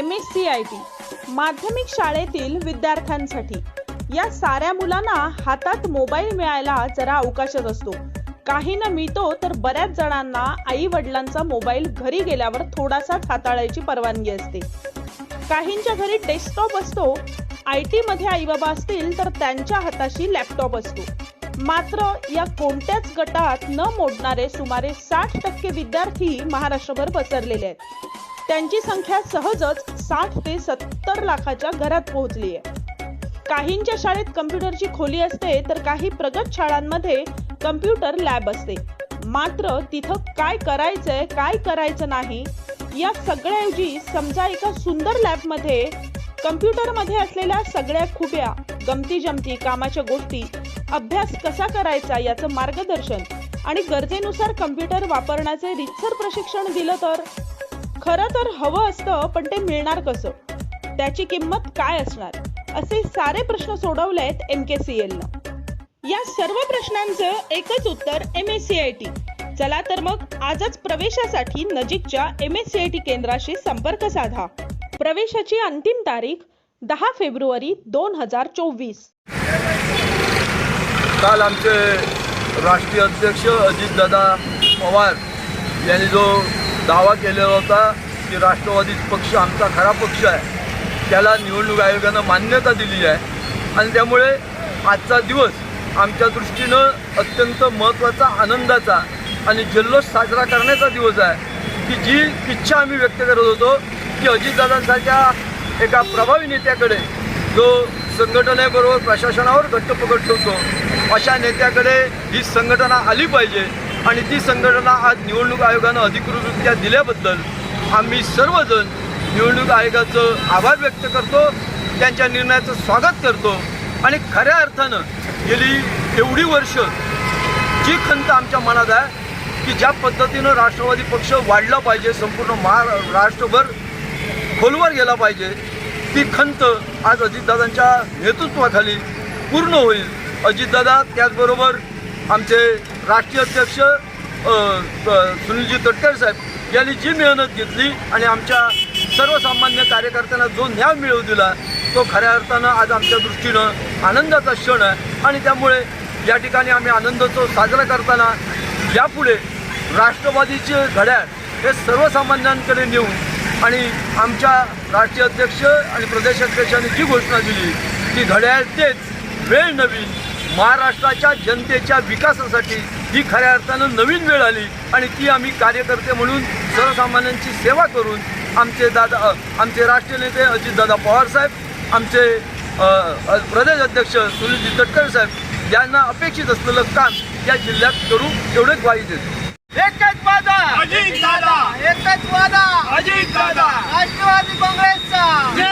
M S C I T माध्यमिक शाळेतील विद्यार्थ्यांसाठी. या साऱ्या मुलांना हातात मोबाईल मिळायला जरा अवकाशच असतो. काही न मिळतो तर बऱ्याच जणांना आई वडिलांचा मोबाईल घरी गेल्यावर थोडासाच हाताळायची परवानगी असते. काहींच्या घरी डेस्कटॉप असतो आय टी मध्ये आई बाबा असतील तर त्यांच्या हाताशी लॅपटॉप असतो. मात्र या कोणत्याच गटात न मोडणारे सुमारे साठ टक्के विद्यार्थी महाराष्ट्रभर पसरलेले आहेत. त्यांची संख्या सहजच साठ ते सत्तर लाखाच्या घरात पोहोचली आहे. काहींच्या शाळेत कम्प्युटरची खोली असते तर काही प्रगत शाळांमध्ये कम्प्युटर लॅब असते. मात्र तिथं काय करायचंय काय करायचं नाही या सगळ्याऐवजी समजा एका सुंदर लॅबमध्ये कम्प्युटरमध्ये असलेल्या सगळ्या खुब्या गमती जमती कामाच्या गोष्टी अभ्यास कसा करायचा याचं मार्गदर्शन आणि गरजेनुसार कम्प्युटर वापरण्याचे रितसर प्रशिक्षण दिलं तर? खरं तर हवं असतं पण ते मिळणार कसं? त्याची किंमत काय असणार? असे सारे प्रश्न सोडवलेत एम के सी एल या सर्व प्रश्नांचं एकच उत्तर M S C I T चला तर मग आजच प्रवेशासाठी नजीकच्या M S C I T केंद्राशी संपर्क साधा. प्रवेशाची अंतिम तारीख दहा फेब्रुवारी दोन हजार चोवीस. काल आमचे राष्ट्रीय अध्यक्ष अजितदादा पवार यांनी जो दावा केलेला होता की राष्ट्रवादी पक्ष आमचा खरा पक्ष आहे. त्याला निवडणूक आयोगानं मान्यता दिली आहे. आणि त्यामुळे आजचा दिवस आमच्या दृष्टीनं अत्यंत महत्त्वाचा आनंदाचा आणि जल्लोष साजरा करण्याचा दिवस आहे. की जी इच्छा आम्ही व्यक्त करत होतो की अजितदादांसारख्या एका प्रभावी नेत्याकडे जो संघटनेबरोबर प्रशासनावर घट्ट पकड ठेवतो अशा नेत्याकडे ही संघटना आली पाहिजे. आणि ती संघटना आज निवडणूक आयोगानं अधिकृतरित्या दिल्याबद्दल आम्ही सर्वजण निवडणूक आयोगाचं आभार व्यक्त करतो त्यांच्या निर्णयाचं स्वागत करतो आणि खऱ्या अर्थानं गेली एवढी वर्ष जी खंत आमच्या मनात आहे की ज्या पद्धतीनं राष्ट्रवादी पक्ष वाढला पाहिजे संपूर्ण महाराष्ट्रभर खोलवर गेला पाहिजे ती खंत आज अजितदादांच्या नेतृत्वाखाली पूर्ण होईल. अजितदादा त्याचबरोबर आमचे राष्ट्रीय अध्यक्ष सुनीलजी तटकरे साहेब यांनी जी मेहनत घेतली आणि आमच्या सर्वसामान्य कार्यकर्त्यांना जो न्याय मिळवून दिला तो खऱ्या अर्थानं आज आमच्या दृष्टीनं आनंदाचा क्षण आहे. आणि त्यामुळे या ठिकाणी आम्ही आनंदोत्सव साजरा करताना यापुढे राष्ट्रवादीचे घड्याळ हे सर्वसामान्यांकडे नेऊन आणि आमच्या राष्ट्रीय अध्यक्ष आणि प्रदेशाध्यक्षांनी जी घोषणा दिली ती घड्याळ तेच वेळ नवीन महाराष्ट्राच्या जनतेच्या विकासासाठी ही खऱ्या अर्थानं नवीन वेळ आली आणि ती आम्ही कार्यकर्ते म्हणून सर्वसामान्यांची सेवा करून आमचे दादा आमचे राष्ट्रीय नेते अजितदादा पवार साहेब आमचे प्रदेश अध्यक्ष सुनीलजी तटकरे साहेब यांना अपेक्षित असलेलं काम या जिल्ह्यात करू एवढे ग्वाही देतो. एकच वादा! अजित दादा एकच वादा! अजित दादा राष्ट्रवादी काँग्रेसचा! जय